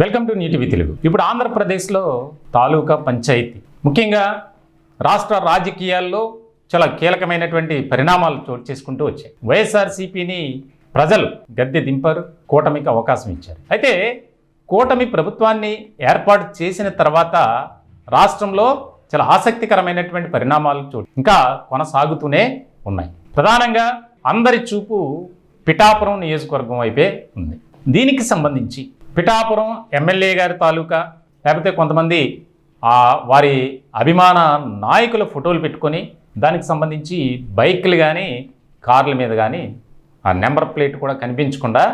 Welcome to నీటివి Telugu ఇప్పుడు ఆంధ్రప్రదేశ్లో తాలూకా పంచాయతీ. ముఖ్యంగా రాష్ట్ర రాజకీయాల్లో చాలా కీలకమైనటువంటి పరిణామాలు చోటు చేసుకుంటూ వచ్చాయి. వైఎస్ఆర్సీపీని ప్రజలు గద్దె దింపారు కూటమికి అవకాశం ఇచ్చారు. అయితే కూటమి ప్రభుత్వాన్ని ఏర్పాటు చేసిన తర్వాత రాష్ట్రంలో చాలా ఆసక్తికరమైనటువంటి పరిణామాలు చోటు ఇంకా కొనసాగుతూనే ఉన్నాయి. ప్రధానంగా అందరి చూపు పిఠాపురం నియోజకవర్గం వైపే ఉంది. దీనికి సంబంధించి పిఠాపురం ఎమ్మెల్యే గారి తాలూకా లేకపోతే కొంతమంది ఆ వారి అభిమాన నాయకుల ఫోటోలు పెట్టుకొని దానికి సంబంధించి బైక్లు కానీ కార్ల మీద కానీ ఆ నెంబర్ ప్లేట్ కూడా కనిపించకుండా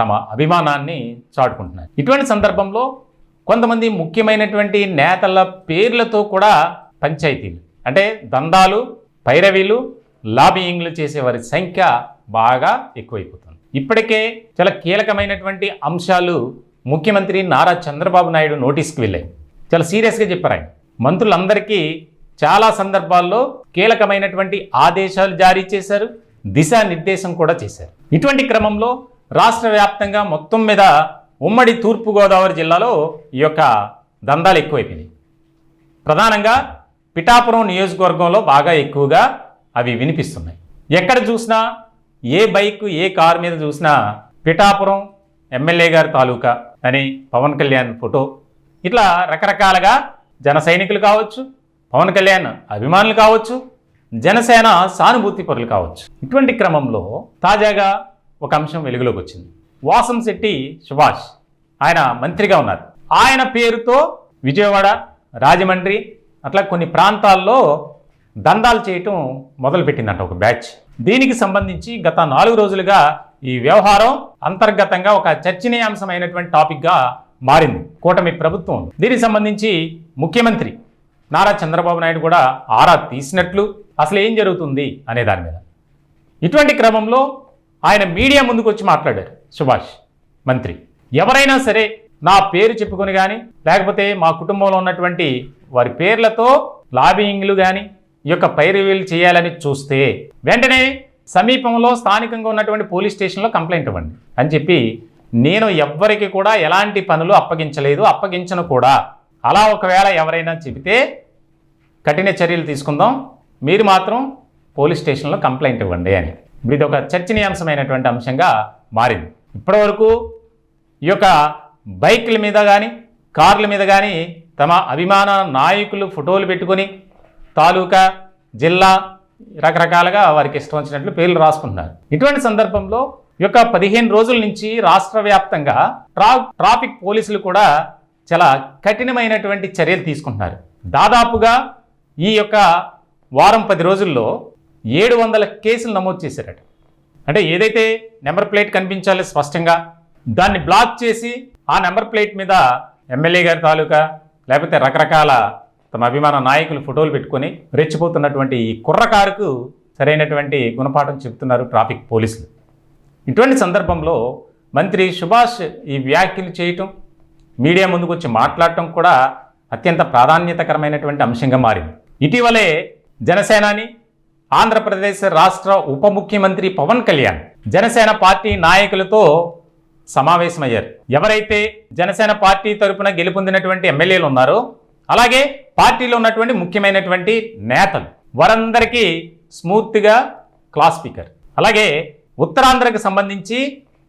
తమ అభిమానాన్ని చాటుకుంటున్నారు. ఇటువంటి సందర్భంలో కొంతమంది ముఖ్యమైనటువంటి నేతల పేర్లతో కూడా పంచాయతీలు అంటే దందాలు పైరవీలు లాబియింగ్లు చేసే వారి సంఖ్య బాగా ఎక్కువైపోతుంది. ఇప్పటికే చాలా కీలకమైనటువంటి అంశాలు ముఖ్యమంత్రి నారా చంద్రబాబు నాయుడు నోటీస్కి వెళ్ళాయి. చాలా సీరియస్గా చెప్పారు ఆయన. మంత్రులందరికీ చాలా సందర్భాల్లో కీలకమైనటువంటి ఆదేశాలు జారీ చేశారు దిశానిర్దేశం కూడా చేశారు. ఇటువంటి క్రమంలో రాష్ట్ర వ్యాప్తంగా మొత్తం మీద ఉమ్మడి తూర్పుగోదావరి జిల్లాలో ఈ యొక్క దందాలు ఎక్కువైపోయినాయి. ప్రధానంగా పిఠాపురం నియోజకవర్గంలో బాగా ఎక్కువగా అవి వినిపిస్తున్నాయి. ఎక్కడ చూసినా ఏ బైక్ ఏ కారు మీద చూసినా పిఠాపురం ఎమ్మెల్యే గారి తాలూకా అని పవన్ కళ్యాణ్ ఫోటో. ఇట్లా రకరకాలుగా జన సైనికులు కావచ్చు పవన్ కళ్యాణ్ అభిమానులు కావచ్చు జనసేన సానుభూతి పరులు కావచ్చు. ఇటువంటి క్రమంలో తాజాగా ఒక అంశం వెలుగులోకి వచ్చింది. వాసం శెట్టి సుభాష్ ఆయన మంత్రిగా ఉన్నారు. ఆయన పేరుతో విజయవాడ రాజమండ్రి అట్లా కొన్ని ప్రాంతాల్లో దందాలు చేయటం మొదలుపెట్టిందంట ఒక బ్యాచ్. దీనికి సంబంధించి గత నాలుగు రోజులుగా ఈ వ్యవహారం అంతర్గతంగా ఒక చర్చనీయాంశమైనటువంటి టాపిక్గా మారింది. కూటమి ప్రభుత్వం దీనికి సంబంధించి ముఖ్యమంత్రి నారా చంద్రబాబు నాయుడు కూడా ఆరా తీసినట్లు అసలు ఏం జరుగుతుంది అనే దాని మీద. ఇటువంటి క్రమంలో ఆయన మీడియా ముందుకు వచ్చి మాట్లాడారు. సుభాష్ మంత్రి. ఎవరైనా సరే నా పేరు చెప్పుకొని కానీ లేకపోతే మా కుటుంబంలో ఉన్నటువంటి వారి పేర్లతో లాబియింగ్లు కానీ ఈ యొక్క పైరవీలు చేయాలని చూస్తే వెంటనే సమీపంలో స్థానికంగా ఉన్నటువంటి పోలీస్ స్టేషన్లో కంప్లైంట్ ఇవ్వండి అని చెప్పి నేను ఎవ్వరికి కూడా ఎలాంటి పనులు అప్పగించలేదు అప్పగించను కూడా. అలా ఒకవేళ ఎవరైనా చెబితే కఠిన చర్యలు తీసుకుందాం. మీరు మాత్రం పోలీస్ స్టేషన్లో కంప్లైంట్ ఇవ్వండి అని. ఇప్పుడు ఇది ఒక చర్చనీయాంశమైనటువంటి అంశంగా మారింది. ఇప్పటివరకు ఈ యొక్క బైక్ల మీద కానీ కార్ల మీద కానీ తమ అభిమాన నాయకులు ఫోటోలు పెట్టుకొని తాలూకా జిల్లా రకరకాలుగా వారికి ఇష్టం వచ్చినట్లు పేర్లు రాసుకుంటున్నారు. ఇటువంటి సందర్భంలో ఈ యొక్క పదిహేను రోజుల నుంచి రాష్ట్ర వ్యాప్తంగా ట్రా ట్రాఫిక్ పోలీసులు కూడా చాలా కఠినమైనటువంటి చర్యలు తీసుకుంటున్నారు. దాదాపుగా ఈ యొక్క వారం పది రోజుల్లో ఏడు వందల కేసులు నమోదు చేశారట. అంటే ఏదైతే నెంబర్ ప్లేట్ కనిపించాలో స్పష్టంగా దాన్ని బ్లాక్ చేసి ఆ నెంబర్ ప్లేట్ మీద ఎమ్మెల్యే గారి తాలూకా లేకపోతే రకరకాల తమ అభిమాన నాయకులు ఫోటోలు పెట్టుకొని రెచ్చిపోతున్నటువంటి ఈ కుర్రకారుకు సరైనటువంటి గుణపాఠం చెబుతున్నారు ట్రాఫిక్ పోలీసులు. ఇటువంటి సందర్భంలో మంత్రి సుభాష్ ఈ వ్యాఖ్యలు చేయటం మీడియా ముందుకు వచ్చి మాట్లాడటం కూడా అత్యంత ప్రాధాన్యతకరమైనటువంటి అంశంగా మారింది. ఇటీవలే జనసేనాని ఆంధ్రప్రదేశ్ రాష్ట్ర ఉప ముఖ్యమంత్రి పవన్ కళ్యాణ్ జనసేన పార్టీ నాయకులతో సమావేశమయ్యారు. ఎవరైతే జనసేన పార్టీ తరపున గెలుపొందినటువంటి ఎమ్మెల్యేలు ఉన్నారో అలాగే పార్టీలో ఉన్నటువంటి ముఖ్యమైనటువంటి నేతలు. వారందరికీ స్మూత్గా క్లాస్ స్పీకర్. అలాగే ఉత్తరాంధ్రకు సంబంధించి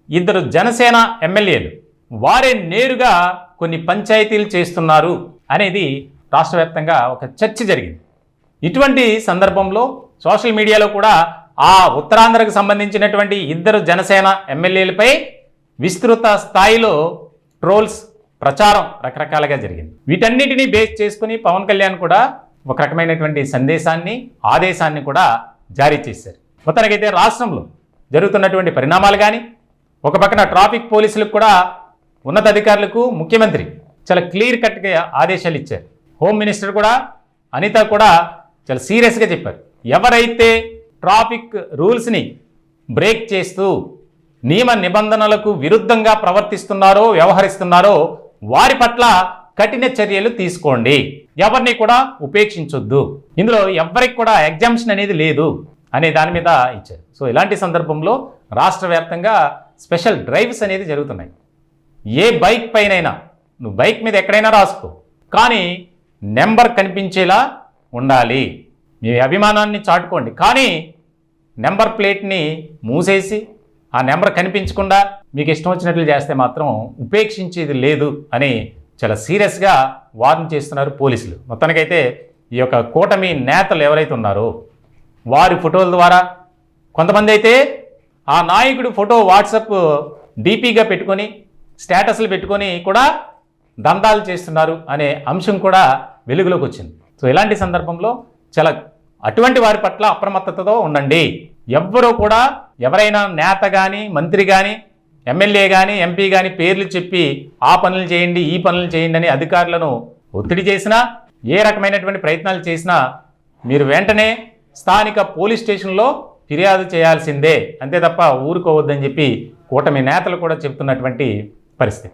ఇద్దరు జనసేన ఎమ్మెల్యేలు. వారే నేరుగా కొన్ని పంచాయతీలు చేస్తున్నారు అనేది రాష్ట్ర వ్యాప్తంగా ఒక చర్చ జరిగింది. ఇటువంటి సందర్భంలో సోషల్ మీడియాలో కూడా ఆ ఉత్తరాంధ్రకు సంబంధించినటువంటి ఇద్దరు జనసేన ఎమ్మెల్యేలపై విస్తృత స్థాయిలో ట్రోల్స్ ప్రచారం రకరకాలుగా జరిగింది. వీటన్నిటినీ బేస్ చేసుకుని పవన్ కళ్యాణ్ కూడా ఒక రకమైనటువంటి సందేశాన్ని ఆదేశాన్ని కూడా జారీ చేశారు. మొత్తానికైతే రాష్ట్రంలో జరుగుతున్నటువంటి పరిణామాలు కానీ ఒక పక్కన ట్రాఫిక్ పోలీసులకు కూడా ఉన్నతాధికారులకు ముఖ్యమంత్రి చాలా క్లియర్ కట్గా ఆదేశాలు ఇచ్చారు. హోమ్ మినిస్టర్ కూడా అనిత కూడా చాలా సీరియస్గా చెప్పారు. ఎవరైతే ట్రాఫిక్ రూల్స్ని బ్రేక్ చేస్తూ నియమ నిబంధనలకు విరుద్ధంగా ప్రవర్తిస్తున్నారో వ్యవహరిస్తున్నారో వారి పట్ల కఠిన చర్యలు తీసుకోండి. ఎవరిని కూడా ఉపేక్షించొద్దు. ఇందులో ఎవరికి కూడా ఎగ్జామ్షన్ అనేది లేదు అనే దాని మీద ఇచ్చారు. సో ఇలాంటి సందర్భంలో రాష్ట్ర వ్యాప్తంగా స్పెషల్ డ్రైవ్స్ అనేది జరుగుతున్నాయి. ఏ బైక్ పైనైనా నువ్వు బైక్ మీద ఎక్కడైనా రాసుకో కానీ నెంబర్ కనిపించేలా ఉండాలి. మీ అభిమానాన్ని చాటుకోండి. కానీ నెంబర్ ప్లేట్ని మూసేసి ఆ నెంబర్ కనిపించకుండా మీకు ఇష్టం వచ్చినట్లు చేస్తే మాత్రం ఉపేక్షించేది లేదు అని చాలా సీరియస్గా వార్న్ చేస్తున్నారు పోలీసులు. మొత్తానికైతే ఈ యొక్క కూటమి నేతలు ఎవరైతే ఉన్నారో వారి ఫోటోల ద్వారా కొంతమంది అయితే ఆ నాయకుడు ఫోటో వాట్సప్ డీపీగా పెట్టుకొని స్టేటస్లు పెట్టుకొని కూడా దందాలు చేస్తున్నారు అనే అంశం కూడా వెలుగులోకి వచ్చింది. సో ఇలాంటి సందర్భంలో చాలా అటువంటి వారి పట్ల అప్రమత్తతతో ఉండండి. ఎవ్వరూ కూడా ఎవరైనా నేత కానీ మంత్రి కానీ ఎమ్మెల్యే కానీ ఎంపీ కానీ పేర్లు చెప్పి ఆ పనులు చేయండి ఈ పనులు చేయండి అని అధికారులను ఒత్తిడి చేసినా ఏ రకమైనటువంటి ప్రయత్నాలు చేసినా మీరు వెంటనే స్థానిక పోలీస్ స్టేషన్లో ఫిర్యాదు చేయాల్సిందే. అంతే తప్ప ఊరుకోవద్దని చెప్పి కూటమి నేతలు కూడా చెప్తున్నటువంటి పరిస్థితి.